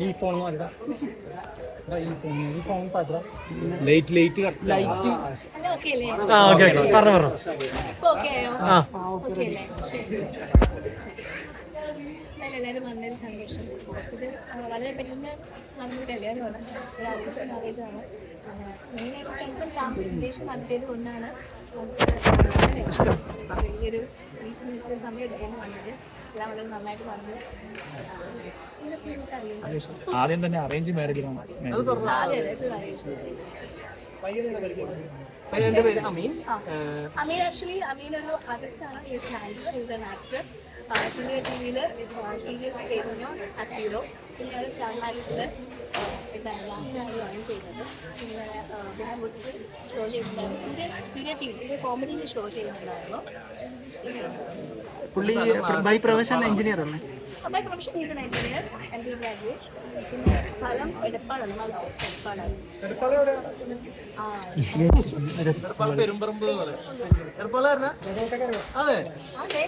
ഈ phone light light light അല്ല okay അല്ലേ ആ ഓക്കെ പറഞ്ഞു പറഞ്ഞു. ആ എല്ലാവരും സന്തോഷം ഇത് വളരെ പെട്ടെന്ന് നടന്നൊരു കല്യാണമാണ് ഒരു ആഘോഷ മാരേജാണ് മെയിനായിട്ട് ഫ്രണ്ട്സും ഫാമിലി ഉദ്ദേശം നടത്തിയത് കൊണ്ടാണ് നമുക്ക് വലിയൊരു ബീച്ചിൽ നിൽക്കുന്ന സമയം എടുക്കാൻ വന്നത് എല്ലാം വളരെ നന്നായിട്ട് വന്നു ഇതൊക്കെ ആദ്യം തന്നെ arrange marriage Ameen Ameen actually Ameen ഒരു ആർട്ടിസ്റ്റ് ആണ് ആക്ടർ സീനിയർ ടി വിയിൽ സ്റ്റാർ ജോയിൻ ചെയ്യുന്നത് പിന്നെ പിന്നെ ബുക്സ് ഷോ ചെയ്യുന്നുണ്ടായിരുന്നു സൂര്യ സൂര്യ ടി വി കോമഡിയിൽ ഷോ ചെയ്യുന്നുണ്ടായിരുന്നു. പുള്ളി ബൈ പ്രൊഫഷൻ എഞ്ചിനീയർ അല്ലേ? Is an engineer M B graduate പിന്നെ സ്ഥലം എടപ്പാടാണ് മലപ്പുറം എടപ്പാടാണ് ആ. പെരുമ്പറമ്പ് എടപ്പാളായിരുന്ന അതെ. അതെ?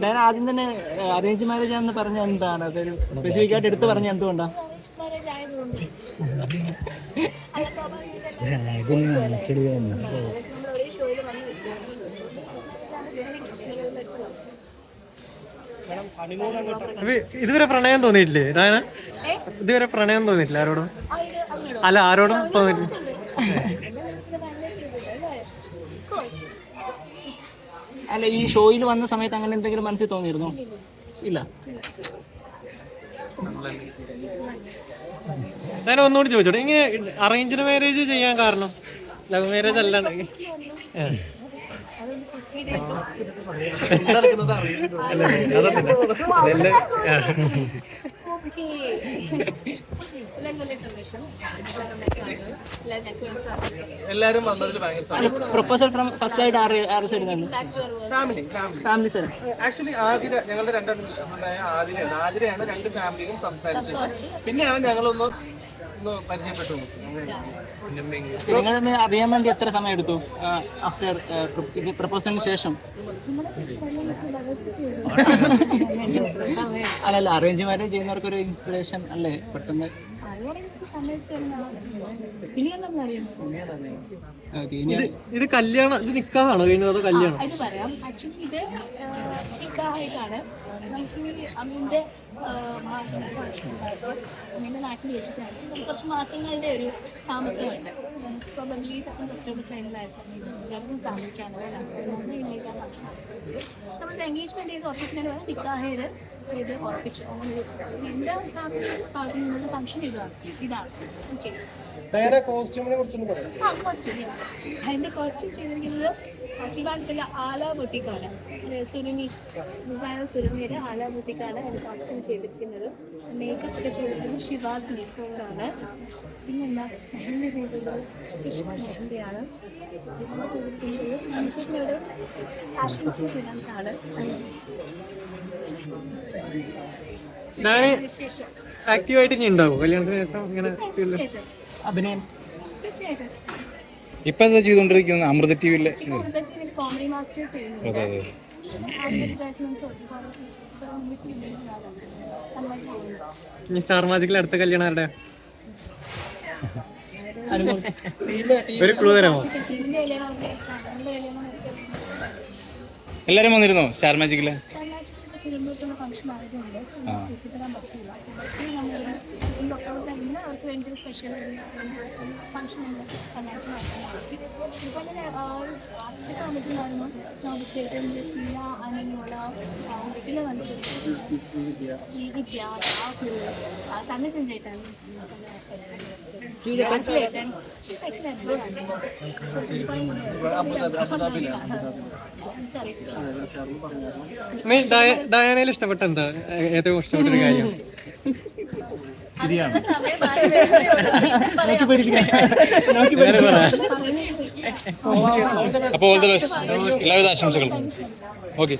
ഞാൻ ആദ്യം തന്നെ അറേഞ്ച് മാരേജ് ആണെന്ന് പറഞ്ഞ എന്താണ്? അതൊരു സ്പെസിഫിക് ആയിട്ട് എടുത്ത് പറഞ്ഞ എന്തുകൊണ്ടാ? Arranged marriage ആയതുകൊണ്ട്. അല്ല, സ്വാഭാവികമായിട്ടും നമ്മൾ ഒരേ ഷോയിൽ വന്ന് നിൽക്കുകയാണ്. ഇത് ഇതുവരെ പ്രണയം തോന്നിയിട്ടില്ലേ രാജന? ഇതുവരെ പ്രണയം തോന്നിയിട്ടില്ല ആരോടും? അല്ല ആരോടും ചെയ്തത്, അല്ലേ? ഈ ഷോയിൽ വന്ന സമയത്ത് അങ്ങനെ എന്തെങ്കിലും മനസ്സിൽ തോന്നിയിരുന്നോ? ഇല്ല. ഞാൻ ഒന്നുകൂടി ചോദിച്ചോട്ടെ. ഇങ്ങനെ അറേഞ്ച്ഡ് മാരേജ് ചെയ്യാൻ കാരണം? ലവ് മാരേജ് അല്ലാണ്ട്. എല്ലാരും വന്നതിൽ പ്രൊപ്പോസൽ ഫ്രം ഫസ്റ്റ് ആയിട്ട് ആറ് ആറ് സൈഡിൽ നിന്ന്. Family family side actually Athira ഞങ്ങളുടെ രണ്ടാം ആതിരയാണ്. ആതിരയാണ് രണ്ട് ഫാമിലിയും സംസാരിച്ചത്. പിന്നെയാണ് ഞങ്ങളൊന്ന് നിങ്ങൾ തമ്മിൽ അറിയാൻ വേണ്ടി എത്ര സമയം എടുത്തു? ആഫ്റ്റർ പ്രപ്പോസലിന് ശേഷം. അല്ലല്ല അറേഞ്ച് മാരേജ് ചെയ്യുന്നവർക്ക് ഒരു ഇൻസ്പിറേഷൻ അല്ലേ? പെട്ടെന്ന് ഇനി ഇത് കല്യാണം ഇത് നിക്കാണോ കഴിഞ്ഞത് അതോ കല്യാണം? ഇത് പറയാം. ആക്ച്വലി ഇത് നിക്കാഹായിട്ടാണ് നമുക്ക് അമീന്റെ നാട്ടിൽ വെച്ചിട്ടാണ്. കുറച്ച് മാസങ്ങളുടെ ഒരു താമസമുണ്ട്. പ്രോബബ്ലി സെക്കൻഡ് ഒക്ടോബർ താമസിക്കാന്ന് ഇല്ലേക്കാണ് നമ്മൾ എൻഗേജ്മെന്റ് ചെയ്ത് വരെ. നിക്കാഹ് ചെയ്ത് ഉറപ്പിച്ചു. എന്റെ പാർട്ടി ഫംഗ്ഷൻ ഇതാണ്. ഇതാണ് ഓക്കെ ആ കോസ്റ്റ്യൂം അതിന്റെ കോസ്റ്റ്യൂം ചെയ്തിരിക്കുന്നത് ട്രിവാൻഡ്രത്തിലെ ആല ബുട്ടിക്കാണ്. സുരുമി ഡിസൈനർ സുരുമിയുടെ ആല ബുട്ടിക്കാണ് അത് കോസ്റ്റ്യൂം ചെയ്തിരിക്കുന്നത്. മേക്കപ്പ് ഒക്കെ ചെയ്തിരിക്കുന്നത് ഷിവാസ് മേക്ക് ഓവറാണ് പിന്നെന്താ മെഹന്തി ചെയ്തത് ഇഷ്ക് മെഹന്തിയാണ്. ചെയ്തിരിക്കുന്നത്. മനുഷ്യനോട് ഫാഷൻ ഫിനാൻസാണ് ഞാൻ വിശേഷം? ആക്റ്റീവായിട്ട് ഇനി ഉണ്ടാവും? കല്യാണത്തിന് ശേഷം ഇങ്ങനെ അഭിനയം? തീർച്ചയായിട്ടും. ഇപ്പൊ എന്താ ചെയ്തോണ്ടിരിക്കുന്നത് അമൃത ടി വിയിലെ കോമഡി മാസ്റ്റേഴ്സ് ചെയ്യുന്നുണ്ട്. ഇനി സ്റ്റാർ മാജിക്കിൽ അടുത്ത കല്യാണം ആരുടെ? ഒരു ക്ലൂ തരാമോ? എല്ലാരും വന്നിരുന്നോ സ്റ്റാർ മാജിക്കിൽ ഫംഗ്ഷൻ ആയതുകൊണ്ട് എത്തിപ്പെടാൻ പറ്റില്ല നമ്മളൊരു ഒക്ടോബർ ടൈമിൽ അവർക്ക് വേണ്ടി ഒരു സ്പെഷ്യൽ ഫംഗ്ഷൻ നമ്മൾ കണ്ണായിട്ട് നടത്താനായിരിക്കും ഇപ്പോൾ തന്നെ ആദ്യത്തെ വന്നിട്ടുണ്ടായിരുന്നു നമുക്ക് ചേട്ടൻ സീന അനിമോള വീട്ടിൽ വന്നിട്ടുണ്ട് ശ്രീവിദ്യ രാഹുൽ തന്നെ സഞ്ജയേട്ടൻ ചേട്ടൻ മീ ഡയ- ഡയാനയിൽ ഇഷ്ടപ്പെട്ട എന്താ? ഏറ്റവും ഇഷ്ടപ്പെട്ട ഒരു കാര്യം വേറെ പറ. അപ്പൊ ഓൾ ദ ബെസ്റ്റ് എല്ലാവിധ ആശംസകളും. ഓക്കെ.